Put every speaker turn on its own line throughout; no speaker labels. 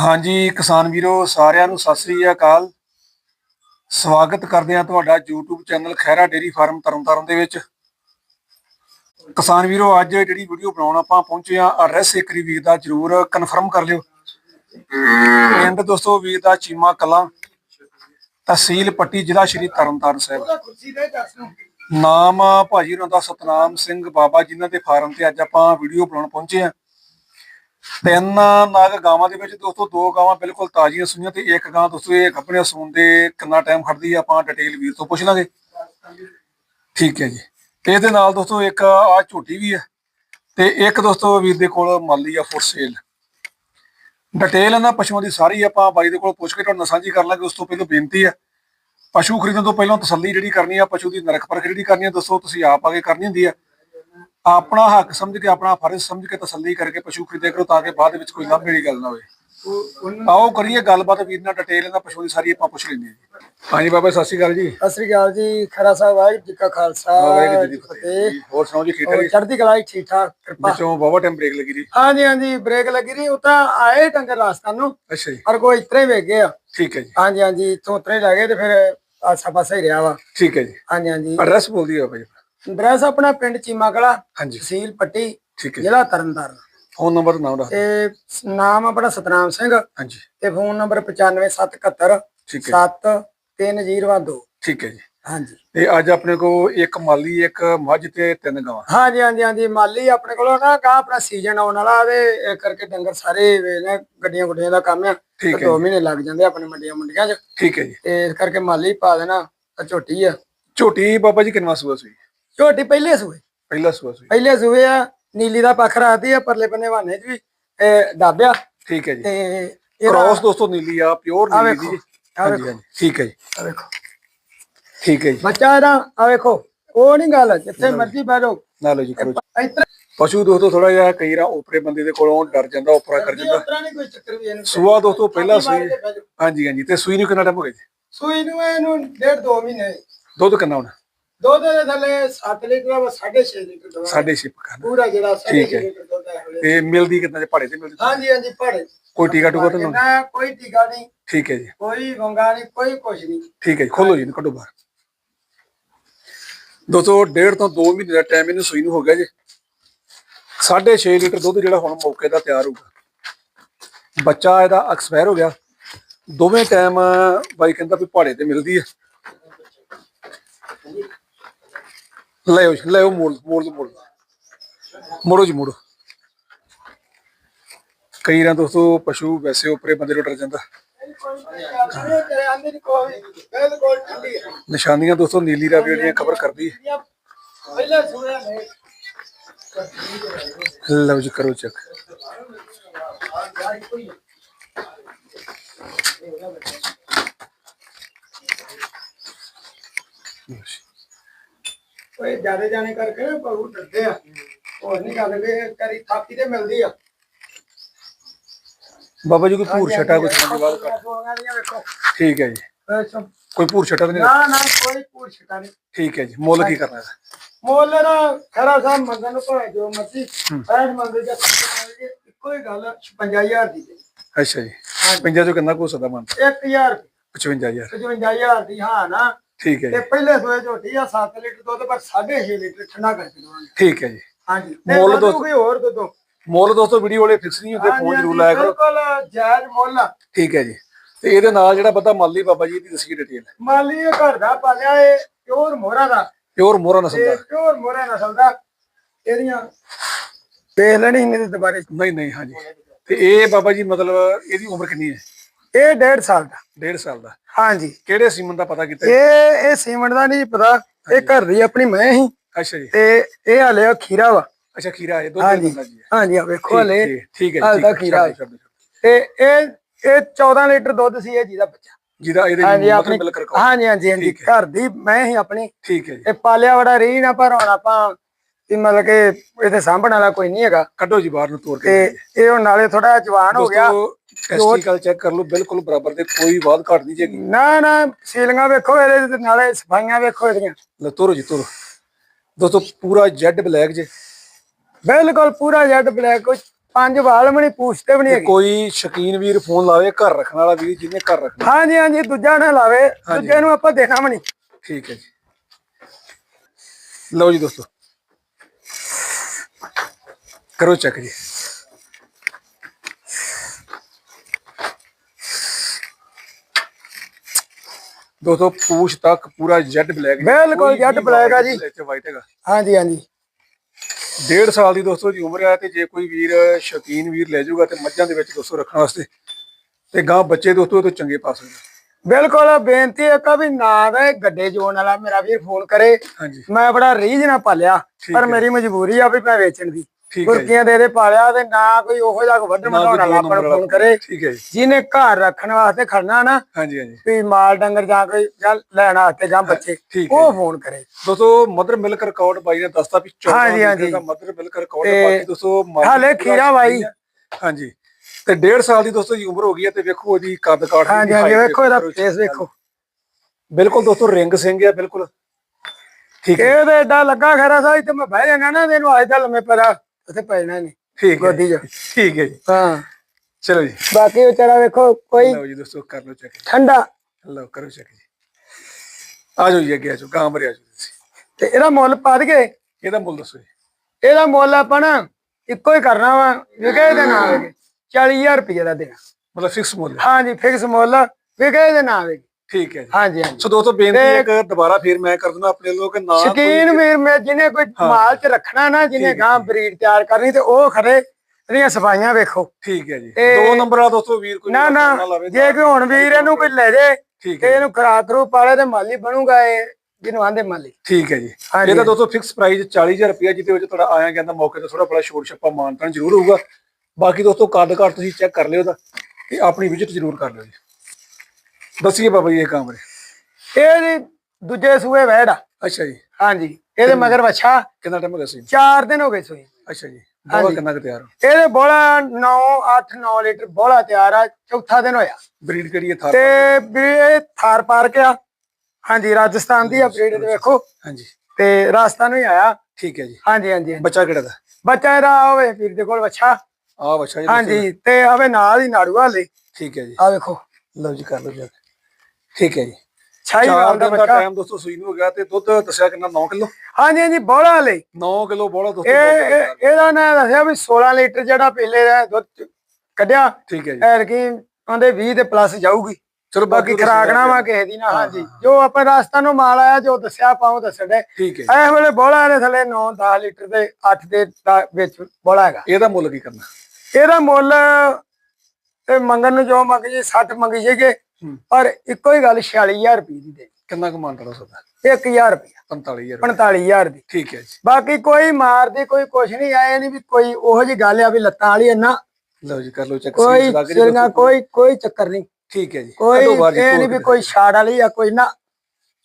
ਹਾਂਜੀ, ਕਿਸਾਨ ਵੀਰੋ, ਸਾਰਿਆਂ ਨੂੰ ਸਤਿ ਸ੍ਰੀ ਅਕਾਲ। ਸਵਾਗਤ ਕਰਦੇ ਹਾਂ ਤੁਹਾਡਾ YouTube channel Khaira dairy farm Tarn Taran ਦੇ ਵਿੱਚ। ਕਿਸਾਨ ਵੀਰੋ, ਅੱਜ ਜਿਹੜੀ ਵੀਡੀਓ ਬਣਾਉਣ ਆਪਾਂ ਪਹੁੰਚੇ ਆ ਐਡਰੈਸ ਇੱਕ ਵੀਰ ਦਾ ਜਰੂਰ ਕਨਫਰਮ ਕਰ ਲਿਓ। ਪਿੰਡ ਦੋਸਤੋ, ਵੀਰ ਦਾ ਚੀਮਾ ਕਲਾਂ, ਤਹਿਸੀਲ ਪੱਟੀ, ਜ਼ਿਲ੍ਹਾ ਸ਼੍ਰੀ ਤਰਨਤਾਰਨ ਸਾਹਿਬ। ਨਾਮ ਭਾਜੀ, ਉਹਨਾਂ ਦਾ ਸਤਨਾਮ ਸਿੰਘ ਬਾਬਾ, ਜਿਨ੍ਹਾਂ ਦੇ ਫਾਰਮ ਤੇ ਅੱਜ ਆਪਾਂ ਵੀਡੀਓ ਬਣਾਉਣ ਪਹੁੰਚੇ ਆ ਤਿੰਨ ਨਾਗ ਗਾਵਾਂ ਦੇ ਵਿੱਚ ਦੋਸਤੋ, ਦੋ ਗਾਵਾਂ ਬਿਲਕੁਲ ਤਾਜ਼ੀਆਂ ਸੂਈਆਂ ਤੇ ਇੱਕ ਗਾਂ ਦੋਸਤੋ, ਇਹ ਆਪਣੇ ਸੂਣ ਦੇ ਕਿੰਨਾ ਟਾਈਮ ਖੜਦੀ ਆ, ਆਪਾਂ ਡਿਟੇਲ ਵੀਰ ਤੋਂ ਪੁੱਛ ਲਾਂਗੇ। ਠੀਕ ਹੈ ਜੀ। ਤੇ ਇਹਦੇ ਨਾਲ ਦੋਸਤੋ, ਇੱਕ ਆ ਝੋਟੀ ਵੀ ਹੈ ਤੇ ਇੱਕ ਦੋਸਤੋ ਵੀਰ ਦੇ ਕੋਲ ਮਾਲੀ ਆ ਫੋਰ ਸੇਲ ਡਿਟੇਲ ਇਹਨਾਂ ਪਸ਼ੂਆਂ ਦੀ ਸਾਰੀ ਆਪਾਂ ਬਾਈ ਦੇ ਕੋਲ ਪੁੱਛ ਕੇ ਤੁਹਾਨੂੰ ਨਾਲ ਸਾਂਝੀ ਕਰ ਲਾਂਗੇ, ਉਸ ਤੋਂ ਪਹਿਲਾਂ ਬੇਨਤੀ ਆ। ਪਸ਼ੂ ਖਰੀਦਣ ਤੋਂ ਪਹਿਲਾਂ ਤਸੱਲੀ ਜਿਹੜੀ ਕਰਨੀ ਆ, ਪਸ਼ੂ ਦੀ ਨਰਖ ਪਰਖ ਜਿਹੜੀ ਕਰਨੀ ਆ ਦੱਸੋ ਤੁਸੀਂ ਆਪ ਆਗੇ ਕਰਨੀ ਹੁੰਦੀ ਆ। ਆਪਣਾ ਹੱਕ ਸਮਝ ਕੇ ਆਪਣਾ ਫਰਜ਼ ਸਮਝ ਕੇ ਤਸੱਲੀ ਕਰਕੇ ਪਸ਼ੂ ਖਰੀਦਿਆ ਕਰੋ ਤਾਂ ਕਿ ਬਾਅਦ ਵਿੱਚ ਕੋਈ ਲਾਭ ਵਾਲੀ ਗੱਲ ਨਾ ਹੋਵੇ। ਆਓ ਕਰੀਏ ਗੱਲਬਾਤ ਵੀਰ ਨਾਲ ਡਿਟੇਲ ਇਹਨਾਂ ਪਸ਼ੂ ਦੀ ਸਾਰੀ ਆਪਾਂ ਪੁੱਛ ਲੈਂਦੇ ਹਾਂ ਜੀ। ਹਾਂਜੀ ਬਾਬਾ ਸਤਿ ਸ਼੍ਰੀ ਅਕਾਲ ਜੀ।
ਸਤਿ ਸ੍ਰੀ ਅਕਾਲ ਜੀ ਖਰਾ ਸਾਹਿਬ ਵਾਹਿਗੁਰੂ ਜੀ ਕਾ ਖਾਲਸਾ
ਵਾਹਿਗੁਰੂ ਜੀ
ਫਤਿਹ।
ਜੀ। ਹੋਰ ਸੁਣਾਓ ਜੀ ਠੀਕ ਠਾਕ ਜੀ?
ਚੜ੍ਹਦੀ ਕਲਾ ਜੀ, ਠੀਕ ਠਾਕ ਕਿਰਪਾ।
ਵਿੱਚੋਂ ਬਾਬਾ ਟਾਈਮ ਬ੍ਰੇਕ ਲੱਗੀ ਜੀ।
ਹਾਂਜੀ ਹਾਂਜੀ ਬ੍ਰੇਕ ਲੱਗੀ ਰਹੀ ਉਹ ਤਾਂ ਆਏ ਡੰਗਰ ਰਾਸਤਾ ਨੂੰ
ਅੱਛਾ ਜੀ।
ਪਰ ਕੋਈ ਇਤਰੇ ਵੇਖ ਗਏ ਆ।
ਠੀਕ ਹੈ ਜੀ।
ਹਾਂਜੀ ਹਾਂਜੀ ਇਥੋਂ ਉਤਰੇ ਲੱਗੇ ਤੇ ਫਿਰ ਆਸਾ ਪਾਸਾ ਹੀ ਰਿਹਾ ਵਾ।
ਠੀਕ ਹੈ ਜੀ।
ਹਾਂਜੀ ਹਾਂਜੀ।
ਐਡਰੈਸ ਬੋਲ ਦਿਓ ਬਾਬਾ ਜੀ
ਡਰੈਸ ਆਪਣਾ ਪਿੰਡ ਚੀਮਾ ਕਲਾ
ਹਾਂਜੀ।
ਤਹਿਸੀਲ ਪੱਟੀ
ਠੀਕ ਹੈ
ਜ਼ਿਲ੍ਹਾ ਤਰਨਤਾਰਨ।
ਫੋਨ ਨੰਬਰ ਨਾਮ ਦੱਸ।
ਤੇ ਨਾਮ ਆਪਣਾ ਸਤਨਾਮ ਸਿੰਘ।
ਹਾਂਜੀ।
ਤੇ ਫੋਨ ਨੰਬਰ 95771
ਠੀਕ ਹੈ
7302
ਠੀਕ ਹੈ ਜੀ।
ਹਾਂਜੀ।
ਤੇ ਅੱਜ ਆਪਣੇ ਕੋਲ ਇੱਕ ਮਾਲੀ ਇੱਕ ਮੱਝ ਤੇ ਤਿੰਨ ਗਾਵਾਂ।
ਹਾਂਜੀ ਹਾਂਜੀ ਹਾਂਜੀ ਮਾਲੀ ਆਪਣੇ ਕੋਲੋਂ ਨਾ ਕਾ ਆਪਣਾ ਸੀਜ਼ਨ ਆਉਣ ਵਾਲਾ ਤੇ ਕਰਕੇ ਡੰਗਰ ਸਾਰੇ ਵੇਲੇ ਗੱਡੀਆਂ ਗੁੱਡੀਆਂ ਦਾ ਕੰਮ ਆ।
ਠੀਕ
ਤੇ
ਹੈ
ਦੋ ਮਹੀਨੇ ਲੱਗ ਜਾਂਦੇ ਆਪਣੇ ਮੰਡੀਆਂ ਮੁੰਡੀਆਂ 'ਚ।
ਠੀਕ ਹੈ ਜੀ।
ਤੇ ਇਸ ਕਰਕੇ ਮਾਲੀ ਪਾ ਦੇਣਾ ਝੋਟੀ ਆ।
ਝੋਟੀ ਬਾਬਾ ਜੀ ਕਿੰਨਾ ਸੂਆ ਸੂਈ
ਝੋਟੀ ਪਹਿਲੇ ਸੂਏ।
ਪਹਿਲਾ ਸੂਆ ਸੂਈ
ਪਹਿਲੇ ਸੂਏ ਆ ਨੀਲੀ ਦਾ ਪੱਖ ਰਾਤੀ ਆ ਪਰਲੇ ਬੰਨੇ ਵਾਨੇ ਇਹ ਡਾਬਿਆ
ਠੀਕ ਹੈ ਜੀ।
ਤੇ ਇਹਦਾ
ਕ੍ਰਾਸ ਦੋਸਤੋ ਨੀਲੀ ਆ ਪਿਓਰ ਨੀਲੀ
ਵੇਖੋ,
ਦੀ
ਆ
ਹਾਂਜੀ
ਵੇਖੋ।
ਹਾਂਜੀ। ਠੀਕ ਹੈ ਜੀ।
ਆ ਵੇਖੋ।
ਠੀਕ ਹੈ ਜੀ।
ਬੱਚਾ ਇਹਦਾ ਆ ਵੇਖੋ ਉਹ ਨਹੀਂ ਗੱਲ ਜਿੱਥੇ ਮਰਜ਼ੀ ਜਾਓ।
ਨਾ ਲਓ ਜੀ ਕਰੋ ਜੀ।
ਇਤਰਾ
ਪਸ਼ੂ ਦੋਸਤੋ ਥੋੜਾ ਜਿਹਾ ਕਈ ਵਾਰ ਓਪਰੇ ਬੰਦੇ ਦੇ ਕੋਲੋਂ ਡਰ ਜਾਂਦਾ ਓਪਰਾ ਕਰ ਜਾਂਦਾ।
ਇਤਰਾ ਨਹੀਂ ਕੋਈ ਚੱਕਰ ਵੀ ਇਹਨੂੰ।
ਸੂਆ ਦੋਸਤੋ ਪਹਿਲਾ
ਛਾਤੀ ਮਾਰ
ਸੂਈ
ਕੇ ਬਹਿ ਜਾਓ।
ਹਾਂਜੀ ਹਾਂਜੀ। ਤੇ ਸੂਈ ਨੂੰ ਕਿੰਨਾ ਟਾਈਮ ਹੋ ਗਿਆ ਜੀ?
ਸੂਈ ਨੂੰ ਇਹਨੂੰ ਡੇਢ ਦੋ ਮਹੀਨੇ।
ਦੁੱਧ ਕਿੰਨਾ ਹੋਣਾ?
ਦੁੱਧ ਦੇ ਥੱਲੇ 7 ਲੀਟਰ ਵਾ 6.5 ਲੀਟਰ ਦੁੱਧ
ਸਾਢੇ ਛੇ ਪਕਾਨਾ
ਪੂਰਾ ਜਿਹੜਾ
ਠੀਕ
6.5
ਹੈ।
ਲੀਟਰ ਦੁੱਧ ਹੈ ਹਲੇ।
ਤੇ ਮਿਲਦੀ ਕਿੰਨਾ ਜੇ? ਭਾੜੇ ਤੇ ਮਿਲਦੀ?
ਹਾਂਜੀ ਹਾਂਜੀ ਪੜੇ
ਕੋਈ ਟੀਕਾ ਟੂਕਾ ਤਾਂ ਨਹੀਂ?
ਨਾ ਕੋਈ ਟੀਕਾ ਨਹੀਂ।
ਠੀਕ ਹੈ ਜੀ।
ਕੋਈ ਵੰਗਾ ਨਹੀਂ ਕੋਈ ਕੁਝ ਨਹੀਂ।
ਠੀਕ ਹੈ ਜੀ ਖੋਲੋ ਜੀ ਇਹਨੂੰ ਕੱਢੋ ਬਾਹਰ। ਦੋਸਤੋ ਡੇਢ ਤੋਂ 2 ਮਹੀਨੇ ਦਾ ਟਾਈਮ ਇਹਨੂੰ ਸੂਈ ਨੂੰ ਹੋ ਗਿਆ ਜੀ। 6.5 ਲੀਟਰ ਦੁੱਧ ਜਿਹੜਾ ਹੁਣ ਮੌਕੇ ਦਾ ਤਿਆਰ ਹੋਊਗਾ। ਬੱਚਾ ਇਹਦਾ ਐਕਸਪਾਇਰ ਹੋ ਗਿਆ। ਦੋਵੇਂ ਟਾਈਮ ਬਾਈ ਕਹਿੰਦਾ ਵੀ ਪਹਾੜੇ ਤੇ ਮਿਲਦੀ ਹੈ ਲੈ ਲੈ ਆਓ ਮੋੜ ਮੋੜ ਮੋੜ। ਮੋੜੋ ਜੀ ਮੋੜੋ। ਕਈ ਰਾਂ ਦੋਸਤੋ ਪਸ਼ੂ ਵੈਸੇ ਉਪਰੇ ਬੰਦੇ ਨੂੰ ਡਰ ਜਾਂਦਾ। ਨਿਸ਼ਾਨੀਆਂ ਦੋਸਤੋ ਨੀਲੀ ਰਾਵੀ ਜਿਹੜੀਆਂ ਕਵਰ ਕਰਦੀ ਹੈ। ਲਓ ਜੀ ਕਰੋ ਚੈੱਕ।
ਕੋਈ ਜ਼ਿਆਦਾ ਜਾਣੇ ਕਰਕੇ ਨਾ ਬਹੁਤ ਡਰਦੇ ਆ। ਹੋਰ ਨਹੀਂ ਗੱਲ ਵੀ ਕਰੀ ਥਾਪੀ ਤੇ ਮਿਲਦੀ ਆ।
ਬਾਬਾ ਜੀ ਕੋਈ ਭੂਰ ਛਟਾ ਸਮਝ ਬਾਅਦ ਕਰ।
ਸੋਨਾ ਦੀਆਂ ਵੇਖੋ।
ਠੀਕ ਹੈ ਜੀ।
ਇਹ ਸਭ-
ਕੋਈ ਭੂਰ ਛਟਾ ਤਾਂ ਨਹੀਂ
ਨਾ ਨਾ ਕੋਈ ਪੂਛ ਛਟਾ ਨਹੀਂ।
ਠੀਕ ਹੈ ਜੀ। ਮੁੱਲ ਕੀ ਕਰਨਾ ਹੈ
ਮੁੱਲ ਨਾ ਖਰਾ ਸਾਹਿਬ ਮੰਗਣ ਨੂੰ ਭਾਵੇਂ ਜੋ ਮਰਜ਼ੀ ਪੈਣ ਮੰਗੇ ਜਾਂ ਇੱਕੋ ਹੀ ਗੱਲ ਆ, 56000 ਦੀ ਦੇ।
ਅੱਛਾ ਜੀ। ਪੰਜਾ ਚੋਂ ਕਿੰਨਾ ਕੋ ਸਦਾ ਮੰਨ?
1000
55000
55000 ਦੀ ਹਾਂ ਨਾ।
ਠੀਕ ਹੈ
ਤੇ ਪਹਿਲੇ ਸੋਏ ਝੋਟੀ ਆ 7 ਲੀਟਰ ਦੁੱਧ ਪਰ 6.5 ਲੀਟਰ ਠੰਡਾ ਕਰਕੇ ਦਵਾਂਗੇ।
ਠੀਕ ਹੈ ਜੀ।
ਹਾਂਜੀ।
ਮੁੱਲ
ਮੁੱਲ
ਦੋ-
ਦੋ ਕੋਈ ਹੋਰ ਦੋ ਦੋ
ਮੁੱਲ ਦੋਸਤੋ ਵੀਡੀਓ ਵਾਲੇ ਫਿਕਸ ਨਹੀਂ ਹੁੰਦੇ ਫੋਨ ਜ਼ਰੂਰ ਲਾਇਆ ਕਰੋ।
ਬਿਲਕੁਲ ਜਾਇਜ਼ ਮੁੱਲ।
ਠੀਕ ਹੈ ਜੀ। ਤੇ ਇਹਦੇ ਨਾਲ ਜਿਹੜਾ ਬੰਦਾ ਮਾਲੀ ਬਾਬਾ ਜੀ ਦੀ ਦੱਸੀ ਡਿਟੇਲ
ਮਾਲੀ ਇਹ ਘਰ ਦਾ ਪਾਲਿਆ ਇਹ ਪਿਓਰ ਮੋਹਰਾ ਦਾ।
ਪਿਓਰ ਮੋਹਰਾ ਨਸਲ ਦਾ।
ਪਿਓਰ ਮੋਹਰਾ ਨਸਲ ਦਾ। ਇਹਦੀਆਂ ਦੇਖ ਲੈਣੀ ਦੇ ਦੁਬਾਰੇ
ਨਹੀਂ ਨਹੀਂ ਹਾਂਜੀ। ਤੇ ਇਹ ਬਾਬਾ ਜੀ ਮਤਲਬ ਇਹਦੀ ਉਮਰ ਕਿੰਨੀ ਹੈ?
ਇਹ 1.5 ਸਾਲ ਦਾ।
1.5 ਸਾਲ ਦਾ।
ਹਾਂਜੀ।
ਕਿਹੜੇ ਸੀਮਨ ਦਾ ਪਤਾ ਕੀਤਾ
ਇਹ ਇਹ ਸੀਮੈਂਟ ਦਾ ਨਹੀਂ ਪਤਾ। ਇਹ ਘਰ ਦੀ ਆਪਣੀ ਮੈਂ ਹੀ
ਅੱਛਾ ਜੀ।
ਤੇ ਇਹ ਹਲੇ ਖੀਰਾ ਵਾ।
ਅੱਛਾ ਖੀਰਾ ਇਹ ਦੁੱਧ ਦਿੰਦਾ ਜੀ
ਹਾਂਜੀ ਆ ਵੇਖੋ ਹਲੇ।
ਠੀਕ- ਹੈ ਜੀ,
ਖੀਰਾ। ਤੇ ਇਹ ਇਹ 14 ਲੀਟਰ ਦੁੱਧ ਸੀ ਇਹ ਜਿਹਦਾ ਬੱਚਾ।
ਜਿਹਦਾ ਇਹਦੇ ਮਤਲਬ ਰਿਕਾਰਡ
ਹਾਂਜੀ ਹਾਂਜੀ ਹਾਂਜੀ। ਘਰ ਦੀ ਮੈਂ ਹੀ ਆਪਣੀ।
ਠੀਕ ਹੈ ਜੀ।
ਇਹ ਪਾਲਿਆ ਵੜਾ ਰਹੀ ਨਾ ਪਰ ਹੁਣ ਆਪਾਂ। ਵੀ ਮਤਲਬ ਕਿ ਇਹਦੇ ਸਾਂਭਣ ਵਾਲਾ ਕੋਈ ਨਹੀਂ ਹੈਗਾ।
ਕੱਢੋ ਜੀ ਬਾਹਰ ਨੂੰ ਤੋੜ
ਤੇ
ਕੇ
ਇਹ ਹੁਣ ਨਾਲੇ ਥੋੜਾ ਜਵਾਨ ਹੋ ਗਿਆ।
ਟੈਸਟੀਕਲ ਚੈੱਕ ਕਰ ਲਓ ਬਿਲਕੁਲ ਬਰਾਬਰ ਦੇ ਕੋਈ ਬਾਤ ਘਟ ਨਹੀਂ ਜੇਗੀ
ਨਾ ਨਾ ਸੀਲਿੰਗਾਂ ਵੇਖੋ ਇਹਦੇ ਤੇ ਨਾਲੇ ਸਫਾਈਆਂ ਵੇਖੋ ਇਹਦੀਆਂ।
ਲੈ ਤੋਰੋ ਜੀ ਤੋਰੋ। ਦੋਸਤੋ ਪੂਰਾ ਜੈਡ ਬਲੈਕ ਜੇ।
ਬਿਲਕੁਲ ਪੂਰਾ ਜੈਡ ਬਲੈਕ ਕੋਈ ਪੰਜ ਵਾਲ ਵੀ ਨਹੀਂ ਪੁੱਛਦੇ ਵੀ ਨਹੀਂ
ਕੋਈ ਸ਼ਕੀਨ ਵੀਰ ਫੋਨ ਲਾਵੇ ਘਰ ਰੱਖਣ ਵਾਲਾ ਵੀਰ ਜਿਹਨੇ ਘਰ ਰੱਖਣਾ।
ਹਾਂਜੀ ਹਾਂਜੀ ਦੂਜਾ ਨਾ ਲਾਵੇ ਦੂਜੇ ਨੂੰ ਆਪਾਂ ਦੇਣਾ ਵੀ ਨਹੀਂ।
ਠੀਕ ਹੈ ਜੀ। ਲਓ ਜੀ ਦੋਸਤੋ। ਕਰੋ ਚੈੱਕ ਜੀ। ਦੋਸਤੋ ਪੂਛ ਤੱਕ ਪੂਰਾ ਜੈਡ ਬਲੈਕ
ਬਿਲਕੁਲ jet black ਆ ਜੀ।
ਇੱਥੇ ਵਾਈਟ ਹੈਗਾ।
ਹਾਂਜੀ ਹਾਂਜੀ।
ਡੇਢ ਸਾਲ ਦੀ ਦੋਸਤੋ ਦੀ ਉਮਰ ਹੈ ਤੇ ਜੇ ਕੋਈ ਵੀਰ ਸ਼ੌਕੀਨ ਵੀਰ ਲੈ ਜਾਊਗਾ ਤੇ ਮੱਝਾਂ ਦੇ ਵਿੱਚ ਦੋਸਤੋ ਰੱਖਣ ਵਾਸਤੇ ਤੇ ਗਾਂ ਬੱਚੇ ਦੋਸਤੋ ਇਹ ਤੋਂ ਚੰਗੇ ਪਾ ਸਕਦੇ
ਬਿਲਕੁਲ ਬੇਨਤੀ ਹੈ ਕਿ ਵੀ ਨਾ ਦਾ ਗੱਡੇ ਜੋਣ ਵਾਲਾ ਮੇਰਾ ਵੀਰ ਫੋਨ ਕਰੇ। ਮੈਂ ਬੜਾ ਰੀਝ ਨਾ ਪਾਲਿਆ ਪਰ। ਮੇਰੀ ਮਜਬੂਰੀ ਆ ਵੀ ਮੈਂ ਵੇਚਣ ਦੀ। ਕੁਰਕੀਆਂ ਦੇ ਦੇ ਪਾਲਿਆ ਤੇ ਨਾ ਕੋਈ ਉਹੋ ਜਿਹਾ ਵੱਢਣ ਵਾਲਾ ਆਪਾਂ ਨੂੰ ਫੋਨ ਕਰੇ।
ਠੀਕ ਹੈ ਜੀ।
ਜਿਹਨੇ ਘਰ ਰੱਖਣ ਵਾਸਤੇ ਖੜਨਾ ਨਾ
ਹਾਂਜੀ ਹਾਂਜੀ।
ਵੀ ਮਾਲ ਡੰਗਰ ਜਾਂ ਕੋਈ ਜਾਂ ਲੈਣ ਵਾਸਤੇ ਜਾਂ ਬੱਚੇ ਉਹ ਫੋਨ ਕਰੇ।
ਦੋਸਤੋ ਮਦਰ ਮਿਲਕ ਰਿਕਾਰਡ ਬਾਈ ਨੇ ਦੱਸਤਾ ਵੀ 14
ਹਾਂਜੀ, ਹਾਂਜੀ।
ਲੀਟਰ ਦਾ ਮਦਰ ਮਿਲਕ ਰਿਕਾਰਡ ਬਾਕੀ ਦੋਸਤੋ
ਹਾਲੇ ਖੀਰਾ ਬਾਈ।
ਹਾਂਜੀ। ਤੇ 1.5 ਸਾਲ ਦੀ ਦੋਸਤੋ ਦੀ ਉਮਰ ਹੋ ਗਈ ਹੈ ਤੇ ਵੇਖੋ ਉਹਦੀ ਕੱਦ ਕਾਠ
ਹਾਂਜੀ ਹਾਂਜੀ ਵੇਖੋ ਇਹਦਾ। ਫੇਸ ਵੇਖੋ।
ਬਿਲਕੁਲ ਦੋਸਤੋ ਰਿੰਗ ਸਿੰਘ ਹੈ ਬਿਲਕੁਲ। ਠੀਕ ਹੈ
ਇਹ ਤੇ ਏਡਾ ਲੱਗਾ ਖੈਰਾ ਸਾਹਿਬ ਤੇ ਮੈਂ ਬਹਿ ਜਾਣਾ ਨਾ ਇਹਨੂੰ ਅੱਜ ਦਾ ਲੰਮੇ ਪਰਾ। ਉੱਥੇ ਪੈ ਜਾਣਾ ਨਹੀਂ
ਠੀਕ ਹੈ
ਗੋਦੀ ਚ।
ਠੀਕ ਹੈ ਜੀ।
ਹਾਂ।
ਚਲੋ ਜੀ।
ਬਾਕੀ ਵਿਚਾਰਾ ਵੇਖੋ ਕੋਈ
ਲਓ ਜੀ ਦੋਸਤੋ ਕਰ ਲਓ ਚੈੱਕ
ਠੰਡਾ।
ਲਓ ਕਰੋ ਚੈੱਕ ਜੀ। ਆ ਜਾਓ ਜੀ ਅੱਗੇ ਆ ਜਾਓ ਗਾਂ ਭਰਿਆ ਜਾਓ ਤੁਸੀਂ।
ਤੇ ਇਹਦਾ ਮੁੱਲ ਪਾ ਦਈਏ
ਇਹਦਾ ਮੁੱਲ ਦੱਸੋ ਜੀ।
ਇਹਦਾ ਮੁੱਲ ਆਪਾਂ ਨਾ ਇੱਕੋ ਹੀ ਕਰਨਾ ਵਾ ਵਿਕੇ ਇਹਦੇ ਨਾਲ ਵਿਕੇ 40000 ਰੁਪਏ ਦਾ ਦੇਣਾ।
ਮਤਲਬ ਫਿਕਸ ਮੁੱਲ ਹੈ।
ਹਾਂਜੀ ਫਿਕਸ ਮੁੱਲ ਵਿਕੇ ਇਹਦੇ ਨਾਲ ਵਿਕੇ
ਠੀਕ ਹੈ ਜੀ।
ਹਾਂਜੀ ਹਾਂਜੀ।
ਸੋ ਦੋਸਤੋ ਬੇਨਤੀ ਹੈ ਕਿ ਦੁਬਾਰਾ ਫੇਰ ਮੈਂ ਕਰ ਦੂੰਗਾ ਆਪਣੇ ਲੋਕ ਨਾ
ਸ਼ਕੀਨ ਵੀਰ ਮੇ ਜਿਹਨੇ ਕੋਈ ਮਾਲ ਚ ਰੱਖਣਾ ਨਾ ਜਿਹਨੇ ਗਾਂ ਬਰੀਡ ਤਿਆਰ ਕਰਨੀ ਤੇ ਉਹ ਖੜੇ ਇਹਦੀਆਂ ਸਫਾਈਆਂ ਵੇਖੋ।
ਠੀਕ ਹੈ ਜੀ।
ਤੇ-
ਦੋ ਨੰਬਰ ਆ ਦੋਸਤੋ ਵੀਰ ਕੋਈ
ਨਾ ਨਾ ਜੇ ਕੋਈ ਹੁਣ ਵੀਰ ਇਹਨੂੰ ਕੋਈ ਲੈ ਜੇ ਤੇ ਇਹਨੂੰ ਖਰਾਕ ਕਰੂ ਪਾਲੇ ਤੇ ਮਾਲੀ ਬਣੂਗਾ ਇਹ ਜਿਹਨੂੰ ਆਂਦੇ ਮਾਲੀ।
ਠੀਕ ਹੈ ਜੀ।
ਹਾਂਜੀ।
ਇਹਦਾ ਦੋਸਤੋ ਫਿਕਸ ਪ੍ਰਾਈਸ 40000 ਰੁਪਏ ਜਿਹਦੇ ਵਿੱਚ ਤੁਹਾਡਾ ਆਇਆ ਕਹਿੰਦਾ ਮੌਕੇ ਤੇ ਥੋੜਾ ਬੜਾ ਛੋਟ ਛੱਪਾ ਮਾਨਤਾਨ ਜ਼ਰੂਰ ਹੋਊਗਾ। ਬਾਕੀ ਦੋਸਤੋ ਕੱਦ ਘੱਟ ਤੁਸੀਂ ਚੈੱਕ ਕਰ ਲਿਓ ਦਾ ਤੇ ਆਪਣੀ ਵਿਜ਼ਿਟ ਜ਼ਰੂਰ ਕਰ ਲਿਓ ਜੀ। ਦੱਸੀਏ ਬਾਬਾ ਜੀ ਇਹ ਕਾਮਰੇ
ਇਹ ਜੀ ਦੂਜੇ ਸੂਏ ਵਹਿੜਾ
ਅੱਛਾ ਜੀ।
ਹਾਂਜੀ ਇਹਦੇ ਮਗਰ ਵੱਛਾ।
ਕਿੰਨਾ ਟਾਈਮ ਹੋ ਗਿਆ ਸੀ?
4 ਦਿਨ ਹੋ ਗਏ ਸੂਈ।
ਅੱਛਾ ਜੀ ਬੋਲਾ ਕਿੰਨਾ ਕੁ ਤਿਆਰ
ਇਹਦੇ ਬੋਲਾ 9 8 9 ਲੀਟਰ ਬੋਲਾ ਤਿਆਰ ਆ ਚੌਥਾ ਦਿਨ ਹੋਇਆ।
ਬਰੀਡ ਕਿਹੜੀ ਹੈ? ਥਾਰ
ਤੇ ਇਹ ਥਾਰ ਪਾਰਕ ਆ। ਹਾਂਜੀ ਰਾਜਸਥਾਨ ਦੀ ਆ ਬਰੀਡ ਵੇਖੋ
ਹਾਂਜੀ।
ਤੇ ਰਾਜਸਥਾਨ ਵੀ ਆਇਆ।
ਠੀਕ ਹੈ ਜੀ।
ਹਾਂਜੀ ਹਾਂਜੀ।
ਬੱਚਾ ਕਿਹੜਾ ਦਾ?
ਬੱਚਾ ਇਹਦਾ ਹੋਵੇ ਵੀਰ ਦੇ ਕੋਲ ਵੱਛਾ।
ਆ ਬੱਚਾ ਜੀ
ਹਾਂਜੀ ਤੇ ਆਵੇ ਨਾਲ ਹੀ ਨਾੜੂਆ ਲੈ
ਠੀਕ ਹੈ ਜੀ।
ਆ ਵੇਖੋ।
ਲਓ ਜੀ ਕਰ ਲਓ ਜੀ ਠੀਕ ਹੈ ਜੀ। ਚਾਰ
ਵਾਲ ਦਾ
ਦਿਨ ਦਾ
ਬੱਚਾ।
ਟਾਈਮ ਦੋਸਤੋ ਸੂਈ ਨੂੰ ਹੋ ਗਿਆ ਤੇ ਦੁੱਧ ਦੱਸਿਆ ਕਿੰਨਾ 9 ਕਿਲੋ?
ਹਾਂਜੀ ਹਾਂਜੀ ਬੋਲਾ ਲੈ
9 ਕਿਲੋ ਬੋਲਾ ਦੋਸਤੋ
ਇਹ ਇਹਦਾ ਨਾ ਦੱਸਿਆ ਵੀ 16 ਲੀਟਰ ਜਿਹੜਾ ਪਹਿਲੇ ਦਾ ਦੁੱਧ ਚ ਕੱਢਿਆ।
ਠੀਕ ਹੈ ਜੀ।
ਐਰਕੀ ਉਹਦੇ 20 ਦੇ ਪਲੱਸ ਜਾਊਗੀ।
ਚਲੋ
ਬਾਕੀ
ਉਹਦਾ
ਖਰਾਕਣਾ ਵਾ ਕਿਸੇ ਦੀ ਨਾ ਹਾਂਜੀ। ਜੋ ਆਪਾਂ ਰਾਸਤਾ ਨੂੰ ਮਾਲ ਆਇਆ ਜੋ ਦੱਸਿਆ ਪਾਉ ਦੱਸਣ ਦੇ
ਠੀਕ ਹੈ
ਇਸ ਵੇਲੇ ਬੋਲਾ ਦੇ ਥੱਲੇ 9 10 ਲੀਟਰ ਦੇ 8 ਦੇ ਦਾ ਵਿੱਚ ਬੋਲਾ ਹੈਗਾ।
ਇਹਦਾ ਮੁੱਲ ਕੀ ਕਰਨਾ?
ਇਹਦਾ ਮੁੱਲ ਤੇ ਮੰਗਣ ਨੂੰ ਜੋ ਮੰਗ ਜੀ 60 ਮੰਗੀ
ਹੂੰ।
ਪਰ ਇੱਕੋ ਹੀ ਗੱਲ 46000 ਰੁਪਏ ਦੀ ਦੇ
ਕਿੰਨਾ ਕੁ ਮਾਨਤਾ ਹੋ ਸਕਦਾ
1000 ਰੁਪਏ।
45000
45000 ਦੀ।
ਠੀਕ ਹੈ ਜੀ।
ਬਾਕੀ ਕੋਈ ਮਾਰਦੀ ਕੋਈ ਕੁਛ ਨਹੀਂ ਆਏ ਨਹੀਂ ਵੀ ਕੋਈ ਉਹੋ ਜੀ ਗੱਲ ਆ ਵੀ ਲੱਤਾਂ ਵਾਲੀ ਨਾ
ਲਓ ਜੀ ਕਰ ਲਓ ਚੈੱਕ
ਕੋਈ ਸਿਰਗਾ ਕੋਈ ਕੋਈ ਚੱਕਰ ਨਹੀਂ।
ਠੀਕ ਹੈ ਜੀ।
ਕੋਈ ਇਹ ਨਹੀਂ ਵੀ ਕੋਈ ਛਾੜ ਵਾਲੀ ਆ ਕੋਈ ਨਾ।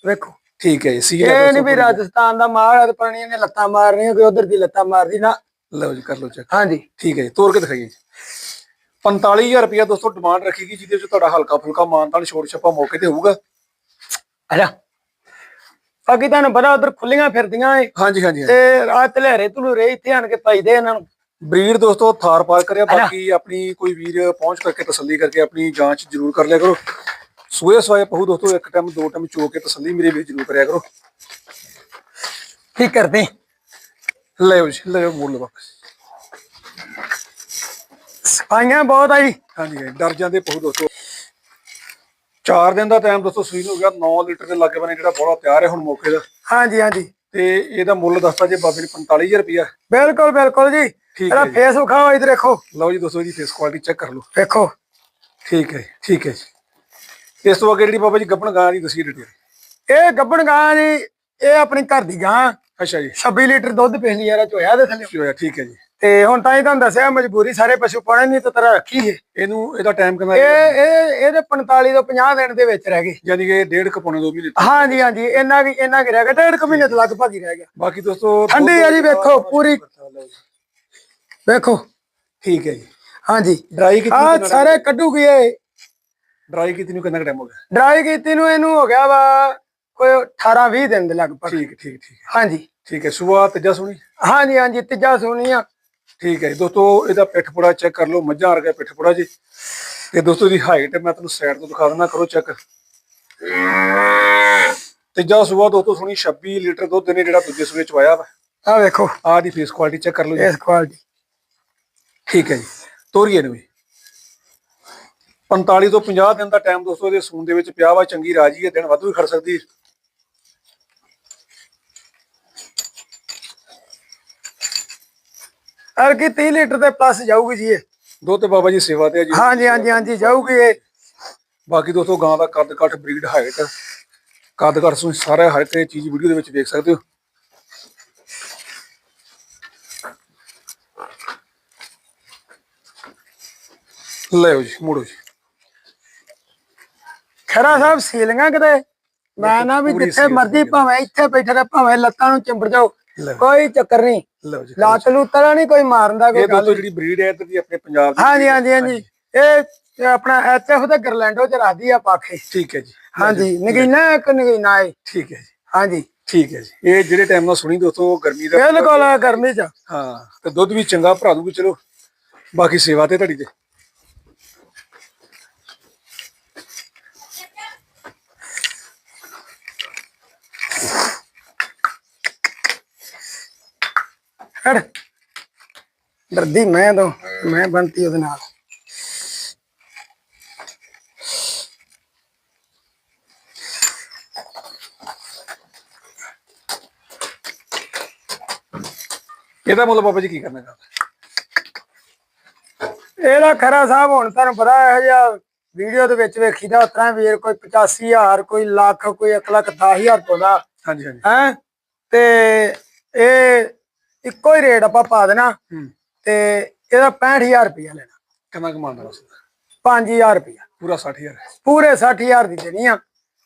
ਵੇਖੋ।
ਠੀਕ ਹੈ ਜੀ ਸੀ
ਇਹ ਨਹੀਂ ਵੀ ਰਾਜਸਥਾਨ ਦਾ ਮਾਲ ਆ ਤੇ ਪਾਣੀ ਨੇ ਲੱਤਾਂ ਮਾਰਨੀਆਂ ਕੋਈ ਉਧਰ ਦੀ ਲੱਤਾਂ ਮਾਰਦੀ ਨਾ।
ਲਓ ਜੀ ਕਰ ਲਓ ਚੈੱਕ
ਹਾਂਜੀ।
ਠੀਕ ਹੈ ਜੀ ਤੋੜ ਕੇ ਦਿਖਾਈਏ ਜੀ। 45000 ਰੁਪਇਆ ਦੋਸਤੋ ਡਿਮਾਂਡ ਰੱਖੀਗੀ ਜਿਹਦੇ ਵਿੱਚ ਤੁਹਾਡਾ ਹਲਕਾ ਫੁਲਕਾ ਮਾਨਤਾਨ ਛੋੜ ਛੱਪਾ ਮੌਕੇ ਤੇ ਹੋਊਗਾ।
ਅਲਾ ਬਾਕੀ ਤੁਹਾਨੂੰ ਪਤਾ ਉਧਰ ਖੁੱਲੀਆਂ ਫਿਰਦੀਆਂ ਏ।
ਹਾਂਜੀ ਹਾਂਜੀ।
ਤੇ ਰਾਤ ਲਹਿਰੇ ਤਲੂਰੇ ਇੱਥੇ ਆਣ ਕੇ ਪਾਈਦੇ ਇਹਨਾਂ ਨੂੰ।
ਬਰੀਡ ਦੋਸਤੋ ਥਾਰ ਪਾਰ ਕਰਿਆ ਬਾਕੀ ਆਪਣੀ ਕੋਈ ਵੀਰ ਪਹੁੰਚ ਕਰਕੇ ਤਸੱਲੀ ਕਰਕੇ ਆਪਣੀ ਜਾਂਚ ਜ਼ਰੂਰ ਕਰ ਲਿਆ ਕਰੋ। ਸੂਏ ਸਵਾਏ ਪਹੂ ਦੋਸਤੋ ਇੱਕ ਟਾਈਮ ਦੋ ਟਾਈਮ ਚੋ ਕੇ ਤਸੱਲੀ ਮੇਰੇ ਵੀਰ ਜ਼ਰੂਰ ਕਰਿਆ ਕਰੋ।
ਕੀ ਕਰਦੇ?
ਲਿਓ ਜੀ ਲਿਓ ਮੁੱਲ ਵਾਪਸ।
ਸਫਾਈਆਂ ਬਹੁਤ ਆਈ
ਹਾਂਜੀ ਹਾਂਜੀ, ਡਰ ਜਾਂਦੇ ਪਹੂ ਦੋਸਤੋ। 4 ਦਿਨ ਦਾ ਟਾਈਮ ਦੋਸਤੋ ਸੂਈ ਨੂੰ ਹੋ ਗਿਆ 9 ਲੀਟਰ ਦੇ ਲਾਗੇ ਬਨੇ ਜਿਹੜਾ ਬੋਲਾ ਤਿਆਰ ਹੈ ਹੁਣ ਮੌਕੇ ਦਾ।
ਹਾਂਜੀ ਹਾਂਜੀ।
ਤੇ ਇਹਦਾ ਮੁੱਲ ਦੱਸਦਾ ਜੇ ਬਾਬੇ ਨੇ 45000 ਰੁਪਇਆ।
ਬਿਲਕੁਲ ਬਿਲਕੁਲ ਜੀ।
ਠੀਕ
ਇਹਦਾ
ਹੈ ਜੀ।
ਫੇਸ ਵਿਖਾਓ ਇਧਰ ਦੇਖੋ।
ਲਓ ਜੀ ਦੋਸਤੋ ਇਹਦੀ ਫੇਸ ਕੁਆਲਿਟੀ ਚੈੱਕ ਕਰ ਲਓ।
ਵੇਖੋ
ਠੀਕ ਹੈ ਜੀ, ਠੀਕ ਹੈ ਜੀ। ਇਸ ਤੋਂ ਅੱਗੇ ਜਿਹੜੀ ਬਾਬਾ ਜੀ ਗੱਪਣ ਗਾਂ ਦੀ ਦੱਸੀ ਡਿਟੇਲ।
ਇਹ ਗੱਬਣ ਗਾਂ ਜੀ ਇਹ ਆਪਣੀ ਘਰ ਦੀ ਗਾਂ।
ਅੱਛਾ ਜੀ।
26 ਲੀਟਰ ਦੁੱਧ ਪਿਛਲੀ ਵਾਰ ਚੋਇਆ ਦੇ ਥੱਲੇ।
ਹੋਇਆ ਠੀਕ ਹੈ ਜੀ।
ਤੇ ਹੁਣ ਤਾਂ ਹੀ ਤੁਹਾਨੂੰ ਦੱਸਿਆ ਮਜਬੂਰੀ ਸਾਰੇ ਪਸ਼ੂ ਪਾਉਣੇ ਨਹੀਂ ਤਾਂ ਤਰਾ ਰੱਖੀ ਏ
ਇਹਨੂੰ ਇਹਦਾ ਟਾਈਮ ਕਿੰਨਾ
ਇਹ ਇਹ ਇਹਦੇ 45 ਤੋਂ 50 ਦਿਨ ਦੇ ਵਿੱਚ ਰਹਿ ਗਏ।
ਯਾਨੀ ਕਿ ਡੇਢ ਕੁ ਪੌਣੇ ਦੋ ਮਹੀਨੇ
ਹਾਂਜੀ ਹਾਂਜੀ ਇੰਨਾ ਕੀ ਇੰਨਾ ਕੀ ਰਹਿ ਗਿਆ ਡੇਢ ਕੁ ਮਹੀਨੇ ਤੋਂ ਲਗਭਗ ਹੀ ਰਹਿ ਗਿਆ।
ਬਾਕੀ ਦੋਸਤੋ
ਠੰਡੀ ਆ ਜੀ ਵੇਖੋ ਪੂਰੀ ਵੇਖੋ।
ਠੀਕ ਹੈ ਜੀ।
ਹਾਂਜੀ।
ਡਰਾਈ ਕੀਤੀ
ਆ ਸਾਰੇ ਕੱਢੂਗੀ ਇਹ।
ਡਰਾਈ ਕੀਤੀ ਨੂੰ ਕਿੰਨਾ ਟਾਈਮ ਹੋ ਗਿਆ?
ਡਰਾਈ ਕੀਤੀ ਨੂੰ ਇਹਨੂੰ ਹੋ ਗਿਆ ਵਾ ਕੋਈ 18 20 ਦਿਨ ਦੇ ਲਗਭਗ।
ਠੀਕ ਠੀਕ ਠੀਕ।
ਹਾਂਜੀ।
ਠੀਕ ਹੈ ਸੁਬਾ ਤੀਜਾ ਸੁਣੀ?
ਹਾਂਜੀ ਹਾਂਜੀ ਤੀਜਾ ਸੋਨੀ ਆ।
ਠੀਕ ਹੈ ਜੀ। ਦੋਸਤੋ ਇਹਦਾ ਪਿੱਠਪੁੜਾ ਚੈੱਕ ਕਰ ਲਓ ਮੱਝਾਂ ਵਰਗਾ ਪਿੱਠਪੁੜਾ ਜੀ। ਤੇ ਦੋਸਤੋ ਇਹਦੀ ਹਾਈਟ ਮੈਂ ਤੁਹਾਨੂੰ ਸਾਈਡ ਤੋਂ ਦਿਖਾ ਦਿੰਦਾ ਕਰੋ ਚੈੱਕ ਤੀਜਾ ਸੂਆ ਦੋਸਤੋ ਸੁਣੀ 26 ਲੀਟਰ ਦੁੱਧ ਨੇ ਜਿਹੜਾ ਦੂਜੇ ਸੂਏ ਚ ਵਾਇਆ ਵਾ।
ਆ ਵੇਖੋ।
ਆਹ ਦੀ ਫੇਸ ਕੁਆਲਿਟੀ ਚੈੱਕ ਕਰ ਲਓ ਜੀ।
ਇਸ ਕੁਆਲਿਟੀ
ਠੀਕ ਹੈ ਜੀ। ਤੋਰੀਏ ਨੂੰ ਵੀ। 45 ਤੋਂ 50 ਦਿਨ ਦਾ ਟਾਈਮ ਦੋਸਤੋ ਇਹਦੇ ਸੂਣ ਦੇ ਵਿੱਚ ਪਿਆ ਵਾ ਚੰਗੀ ਰਾਜੀ ਹੈ ਦਿਨ ਵੱਧ ਵੀ ਖੜ ਸਕਦੀ।
ਅਰ ਕੀ 30 ਲੀਟਰ ਦੇ ਪਲੱਸ ਜਾਊਗੀ ਜੀ ਇਹ।
ਦੁੱਧ ਤੇ ਬਾਬਾ ਜੀ ਸੇਵਾ ਤੇ ਹੈ ਜੀ।
ਹਾਂਜੀ ਹਾਂਜੀ ਹਾਂਜੀ ਜਾਊਗੀ ਇਹ।
ਬਾਕੀ ਦੋਸਤੋ ਗਾਂ ਦਾ ਕੱਦ ਕੱਟ ਬਰੀਡ ਹਾਈਟ ਕੱਦ ਕੱਟ ਤੁਸੀਂ ਸਾਰਾ ਹਰ ਇੱਕ ਚੀਜ਼ ਵੀਡੀਓ ਦੇ ਵਿੱਚ ਦੇਖ ਸਕਦੇ ਹੋ। ਲਓ ਜੀ ਮੁੜੋ ਜੀ।
ਖਰਾ ਸਾਹਿਬ ਸੀਲੀਆਂ ਕਿਤੇ? ਮੈਂ ਨਾ ਵੀ ਜਿੱਥੇ ਮਰਜ਼ੀ। ਭਾਵੇਂ ਇੱਥੇ ਬੈਠੇ ਰਹੇ ਭਾਵੇਂ ਲੱਤਾਂ ਨੂੰ ਚਿੰਬੜ ਜਾਓ। ਕੋਈ ਚੱਕਰ ਨਹੀਂ।
ਲਓ ਜੀ
ਲਾਤ ਲੂਤਰਾ ਨਹੀਂ ਕੋਈ ਮਾਰਨ ਦਾ ਕੋਈ
ਇਹ
ਗੱਲ
ਦੋਸਤੋ ਜਿਹੜੀ ਬਰੀਡ ਹੈ ਦੀ ਆਪਣੇ ਪੰਜਾਬ ਦੀ
ਹਾਂਜੀ ਹਾਂਜੀ ਹਾਂਜੀ। ਇਹ ਇਹ ਆਪਣਾ ਐਚਐਫ ਤੇ ਗਰਲੈਂਡੋ ਚ ਰੱਖਦੀ ਆ ਪਾਖੇ।
ਠੀਕ ਹੈ ਜੀ।
ਹਾਂਜੀ ਨਗੀਨਾ ਇੱਕ ਨਗੀਨਾ ਹੈ?
ਠੀਕ ਹੈ ਜੀ।
ਹਾਂਜੀ।
ਠੀਕ ਹੈ ਜੀ। ਇਹ ਜਿਹੜੇ ਟਾਈਮ ਨਾਲ ਸੁਣੀ ਦੋਸਤੋ ਗਰਮੀ ਦਾ
ਬਿਲਕੁਲ ਗਰਮੀ ਚ।
ਹਾਂ ਤੇ ਦੁੱਧ ਵੀ ਚੰਗਾ ਭਰਾ ਦੂਗੀ ਚਲੋ। ਬਾਕੀ ਸੇਵਾ ਤੇ ਤੁਹਾਡੀ ਤੇ।
ਹੜ ਡਰਦੀ ਮੈਂ ਤੋਂ ਮੈਂ ਬੰਤੀ ਉਹਦੇ ਨਾਲ।
ਇਹਦਾ ਮੁੱਲ ਬਾਬਾ ਜੀ ਕੀ ਕਰਨਾ ਚਾਹੁੰਦਾ?
ਇਹਦਾ ਖਰਾ ਸਾਹਿਬ ਹੁਣ ਤੁਹਾਨੂੰ ਪਤਾ ਇਹੋ ਜਿਹਾ ਵੀਡੀਓ ਦੇ ਵਿੱਚ ਵੇਖੀਦਾ ਉਸ ਤਰ੍ਹਾਂ ਵੀਰ ਕੋਈ 85000 ਕੋਈ ਲੱਖ ਕੋਈ 1 ਲੱਖ 10000 ਪਾਉਂਦਾ।
ਹਾਂਜੀ ਹਾਂਜੀ।
ਹੈ? ਤੇ ਇਹ ਇੱਕੋ ਹੀ ਰੇਟ ਆਪਾਂ ਪਾ ਦੇਣਾ ਤੇ ਇਹਦਾ 65000 ਰੁਪਇਆ ਲੈਣਾ।
ਕਿੰਨਾ ਕਮਾਉਂਦਾ ਉਸ
5000 ਰੁਪਇਆ।
ਪੂਰਾ 60000
ਪੂਰੇ 60000 ਦੀ ਦੇਣੀ ਆ।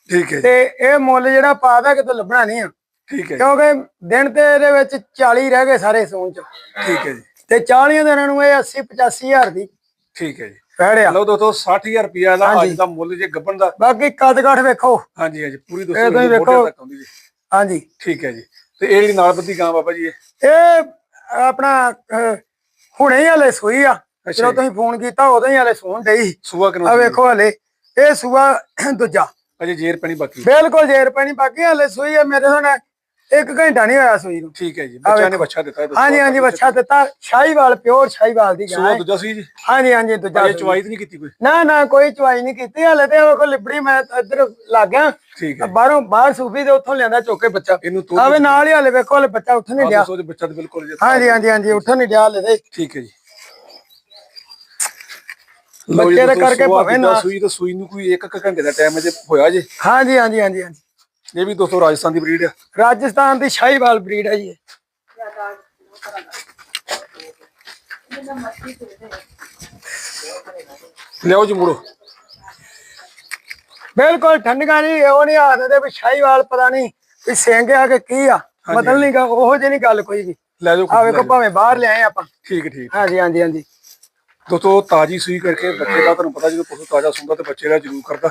ਠੀਕ ਹੈ
ਤੇ ਇਹ ਮੁੱਲ ਜਿਹੜਾ ਪਾਦਾ ਕਿਤੇ ਲੱਭਣਾ ਨਹੀਂ ਆ।
ਠੀਕ ਹੈ
ਕਿਉਂਕਿ ਦਿਨ ਤੇ ਇਹਦੇ ਵਿੱਚ 40 ਰਹਿ ਗਏ ਸਾਰੇ ਸੂਨ ਚ।
ਠੀਕ ਹੈ ਜੀ।
ਤੇ 40 ਦਿਨਾਂ ਨੂੰ ਇਹ 80 85000 ਦੀ
ਠੀਕ ਹੈ ਜੀ।
ਫੜਿਆ
ਲਓ ਦੋਸਤੋ 60000 ਰੁਪਿਆ ਦਾ। ਅੱਜ ਦਾ ਮੁੱਲ ਜੇ ਗੱਬਣ ਦਾ।
ਬਾਕੀ ਕੱਦ ਕਾਠ ਵੇਖੋ।
ਹਾਂਜੀ ਹਾਂਜੀ ਪੂਰੀ ਦੋਸਤੋ। ਤੱਕ ਆਉਂਦੀ ਜੀ।
ਹਾਂਜੀ।
ਠੀਕ ਹੈ ਜੀ। ਤੇ ਇਹ ਜਿਹੜੀ ਨਾਲ ਬੱਦੀ ਗਾਂ ਬਾਬਾ ਜੀ ਇਹ?
ਆਪਣਾ ਅਹ, ਹੁਣੇ ਹੀ ਹਲੇ ਸੂਈ ਆ। ਜਦੋਂ। ਤੁਸੀਂ ਫੋਨ ਕੀਤਾ ਉਦੋਂ ਹੀ ਹਲੇ ਸੂਣ ਡਈ
ਸੂਆ ਕਿੰਨਾ
ਆ ਵੇਖੋ ਹਲੇ ਇਹ ਸੂਆ ਦੂਜਾ।
ਅਜੇ ਜੇਰ ਪੈਣੀ ਬਾਕੀ।
ਬਿਲਕੁਲ ਜੇਰ ਪੈਣੀ ਬਾਕੀ ਹਲੇ ਸੂਈ ਆ ਮੇਰੇ ਹੁਣ ਇੱਕ ਘੰਟਾ ਨਹੀਂ ਹੋਇਆ ਸੂਈ ਨੂੰ।
ਠੀਕ ਹੈ ਜੀ ਬੱਚਾ ਨੇ। ਬੱਚਾ ਦਿੱਤਾ ਹੈ ਦੋਸਤੋ
ਹਾਂਜੀ ਹਾਂਜੀ ਬੱਚਾ ਦਿੱਤਾ। ਸ਼ਾਹੀਵਾਲ ਪਿਓਰ ਸ਼ਾਹੀਵਾਲ ਦੀ ਗਾਂ
ਸੂਆ। ਦੂਜਾ ਸੀ ਜੀ?
ਹਾਂਜੀ ਹਾਂਜੀ ਦੂਜਾ ਸੂਈ।
ਚਵਾਈ ਨਹੀਂ ਕੀਤੀ ਕੋਈ?
ਨਾ ਨਾ ਕੋਈ ਚਵਾਈ ਨਹੀਂ ਕੀਤੀ। ਹਲੇ ਤੇ ਉਹ ਕੋਲ ਲਿਬੜੀ ਮੈਂ ਇੱਧਰ ਲੱਗ ਗਿਆ।
ਠੀਕ ਹੈ
ਬਾਹਰੋਂ ਬਾਹਰ ਸੂਫੀ ਦੇ ਉੱਥੋਂ ਲਿਆਂਦਾ ਚੁੱਕ ਕੇ ਬੱਚਾ।
ਇਹਨੂੰ ਤੋਂ
ਆਵੇ ਨਾਲ ਹੀ ਹਲੇ ਵੇਖੋ ਹਲੇ ਬੱਚਾ ਉੱਠ ਨਹੀਂ ਡਿਆ।
ਦੱਸੋ ਜੇ ਬੱਚਾ ਤੇ ਬਿਲਕੁਲ ਜੀ
ਹਾਂਜੀ ਹਾਂਜੀ ਹਾਂਜੀ ਉੱਠ ਨਹੀਂ ਡਿਆ ਹਲੇ
ਠੀਕ ਹੈ ਜੀ।
ਬੱਚੇ ਦੇ ਕਰਕੇ ਭਾਵੇਂ ਨਾ-
ਸੂਈ ਤਾਂ ਸੂਈ ਨੂੰ ਕੋਈ 1 ਘੰਟੇ ਦਾ ਟਾਈਮ ਅਜੇ ਹੋਇਆ ਜੇ?
ਹਾਂਜੀ ਹਾਂਜੀ ਹਾਂਜੀ ਹਾਂਜੀ।
ਇਹ ਵੀ ਦੋਸਤੋ ਰਾਜਸਥਾਨ ਦੀ ਬਰੀਡ ਆ।
ਰਾਜਸਥਾਨ ਦੀ ਸ਼ਾਹੀਵਾਲ ਬਰੀਡ ਹੈ ਜੀ ਇਹ।
ਲਿਆਓ ਜੀ ਮੁੜੋ
ਬਿਲਕੁਲ ਠੰਡੀਆਂ ਨਹੀਂ ਉਹ ਨਹੀਂ ਆਖਦੇ ਵੀ ਸ਼ਾਹੀਵਾਲ ਪਤਾ ਨਹੀਂ ਵੀ ਸਿੰਘ ਆ ਕਿ ਕੀ ਆ ਬਦਲ ਨਹੀਂ ਗਾ ਉਹੋ ਜਿਹੀ ਨਹੀਂ ਗੱਲ ਕੋਈ ਵੀ।
ਲੈ ਜਾਓ
ਆ ਵੇਖੋ ਭਾਵੇਂ ਬਾਹਰ ਲਿਆਏ ਆਪਾਂ।
ਠੀਕ ਹੈ, ਠੀਕ।
ਹਾਂਜੀ ਹਾਂਜੀ ਹਾਂਜੀ।
ਦੋਸਤੋ ਤਾਜੀ ਸੂਈ ਕਰਕੇ ਬੱਚੇ ਦਾ ਤੁਹਾਨੂੰ ਪਤਾ ਜਦੋਂ ਪਸ਼ੂ ਤਾਜ਼ਾ ਸੁੰਦਾ ਤੇ ਬੱਚੇ ਦਾ ਜ਼ਰੂਰ ਕਰਦਾ।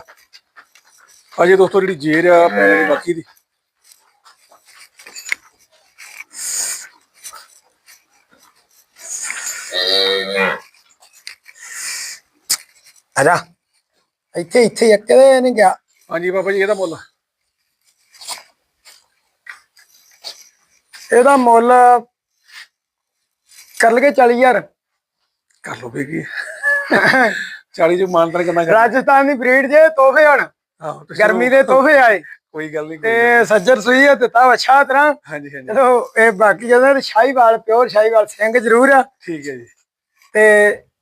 ਅਜੇ ਦੋਸਤੋ ਜਿਹੜੀ ਜੇਰ ਆ ਦੀ ਬਾਕੀ ਦੀ।
ਆਜਾ। ਇੱਥੇ ਇੱਥੇ ਇੱਕ ਦੇ ਨਹੀਂ ਗਿਆ।
ਹਾਂਜੀ ਬਾਬਾ ਜੀ ਇਹਦਾ ਮੁੱਲ।
ਇਹਦਾ ਮੁੱਲ ਕਰ ਲਗੇ 40000
ਕਰ ਲਓ ਬੇਗੀ 40 ਜੋ ਮਾਨਤਰ ਕਰਨਾ ਕਰ
ਰਾਜਸਥਾਨ ਦੀ ਬਰੀਡ ਜੇ ਤੋਹਫੇ ਹਣ। ਗਰਮੀ ਦੇ ਤੋਹਫੇ ਆਏ।
ਕੋਈ ਗੱਲ ਨਹੀਂ
ਤੇ ਸੱਜਰ ਸੂਈ ਹੈ ਦਿੱਤਾ ਅੱਛਾ ਤਰ੍ਹਾਂ
ਹਾਂਜੀ ਹਾਂਜੀ।
ਚਲੋ ਇਹ ਬਾਕੀ ਜਦੋਂ ਸ਼ਾਹੀਵਾਲ ਪਿਓਰ ਸ਼ਾਹੀਵਾਲ ਸਿੰਘ ਜ਼ਰੂਰ ਆ।
ਠੀਕ ਹੈ ਜੀ।
ਤੇ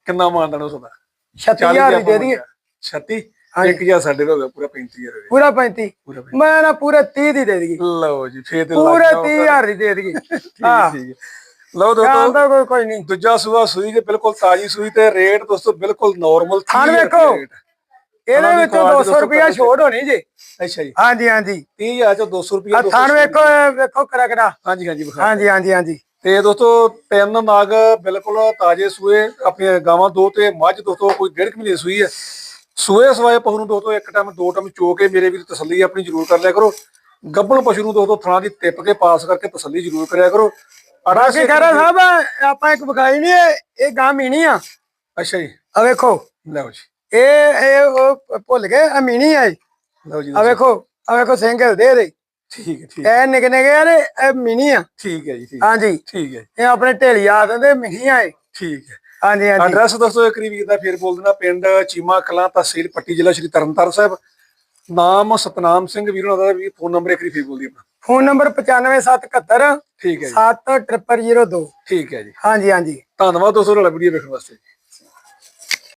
ਕਿੰਨਾ ਮਾਨਦਾਨ ਉਸ ਦਾ
36000 ਦੀ ਦੇ ਦਈਏ।
36
ਹਾਂਜੀ।
1000 ਸਾਡੇ ਦਾ ਪੂਰਾ 35000 ਹੋ ਗਿਆ
ਪੂਰਾ 35
ਪੂਰਾ 35
ਮੈਂ ਨਾ ਪੂਰੇ 30 ਦੀ ਦੇ ਦਈਏ।
ਲਓ ਜੀ ਫੇਰ ਤੇ
ਪੂਰੇ
ਲੱਗ ਗਿਆ
30000 ਦੀ ਦੇ
ਠੀਕ
ਹਾਂ
ਲਓ ਦੋਸਤੋ
ਕੋਈ ਨਹੀਂ।
ਦੂਜਾ ਸੂਆ ਸੂਈ ਦੇ ਬਿਲਕੁਲ ਤਾਜੀ ਸੂਈ ਤੇ ਰੇਟ ਦੋਸਤੋ ਬਿਲਕੁਲ ਨਾਰਮਲ
ਥਣ ਵੇਖੋ। ਇਹਦੇ ਵਿੱਚੋਂ 200 ਰੁਪਿਆ ਛੋਟ ਹੋਣੀ ਜੀ।
ਅੱਛਾ ਜੀ।
ਹਾਂਜੀ ਹਾਂਜੀ।
30000 ਚੋਂ 200 ਰੁਪਏ
ਆ ਥਣ ਵੇਖੋ ਵੇਖੋ ਕਰਾ ਕਰਾ
ਹਾਂਜੀ ਹਾਂਜੀ
ਹਾਂਜੀ ਹਾਂਜੀ ਹਾਂਜੀ।
ਤੇ ਦੋਸਤੋ ਤਿੰਨ ਨਾਗ ਬਿਲਕੁਲ ਤਾਜੇ ਸੂਏ ਆਪਣੀਆਂ ਗਾਵਾਂ ਦੋ ਤੇ ਮੱਝ ਦੋਸਤੋ ਕੋਈ ਡੇਢ ਕੁ ਮਹੀਨੇ ਸੂਈ ਹੈ। ਸੂਏ ਸਵਾਏ ਪਸ਼ੂ ਨੂੰ ਦੋਸਤੋ ਇੱਕ ਟਾਈਮ ਦੋ ਟਾਈਮ ਚੋ ਕੇ ਮੇਰੇ ਵੀਰ ਤਸੱਲੀ ਆਪਣੀ ਜ਼ਰੂਰ ਕਰ ਲਿਆ ਕਰੋ। ਗੱਬਣ ਪਸ਼ੂ ਨੂੰ ਦੋਸਤੋ ਥਣਾ ਦੀ ਟਿੱਪ ਕੇ ਪਾਸ ਕਰਕੇ ਤਸੱਲੀ ਜ਼ਰੂਰ ਕਰਿਆ ਕਰੋ।
ਬਾਕੀ ਖੈਰਾ ਸਾਹਿਬ ਆਪਾਂ ਇੱਕ ਵਿਖਾਈ ਨਹੀਂ ਇਹ ਗਾਂ ਮੀਣੀ ਆ।
ਅੱਛਾ ਜੀ।
ਆ ਵੇਖੋ।
ਲਓ ਜੀ।
ਇਹ ਇਹ ਉਹ ਭੁੱਲ ਗਏ ਆ ਮੀਣੀ।
ਲਓ ਜੀ
ਆ ਵੇਖੋ ਆ ਵੇਖੋ ਸਿੰਗਲ ਦੇ ਦੇ
ਠੀਕ ਹੈ ਠੀਕ
ਇਹ ਨਿਕ ਨਿਕੇ ਆ ਨੇ ਇਹ ਮੀਣੀ ਆ।
ਠੀਕ ਹੈ ਜੀ ਠੀਕ
ਹਾਂਜੀ।
ਠੀਕ ਹੈ।
ਇਹ ਆਪਣੇ ਢੇਲੀ ਆ ਦਿੰਦੇ ਮੀਣੀ ਆ ਇਹ।
ਠੀਕ ਹੈ।
ਹਾਂਜੀ ਹਾਂਜੀ।
ਐਡਰੈਸ ਦੱਸੋ ਵੀਰ ਦਾ ਫੇਰ ਬੋਲ ਦੇਣਾ ਪਿੰਡ ਚੀਮਾ ਕਲਾਂ ਤਹਿਸੀਲ ਪੱਟੀ ਜ਼ਿਲ੍ਹਾ ਸ਼੍ਰੀ ਤਰਨਤਾਰਨ ਸਾਹਿਬ। ਨਾਮ ਸਤਨਾਮ ਸਿੰਘ ਵੀਰ ਉਹਨਾਂ ਦਾ ਵੀ ਫੋਨ ਨੰਬਰ ਇੱਕ ਵਾਰੀ ਫੇਰ ਬੋਲ ਦਿਓ ਆਪਣਾ।
ਫੋਨ ਨੰਬਰ 95771
ਠੀਕ ਹੈ ਜੀ।
7002
ਠੀਕ ਹੈ ਜੀ।
ਹਾਂਜੀ ਹਾਂਜੀ।
ਧੰਨਵਾਦ ਦੋਸਤੋ ਨਾਲ ਵੀਡੀਓ ਵੇਖਣ ਵਾਸਤੇ।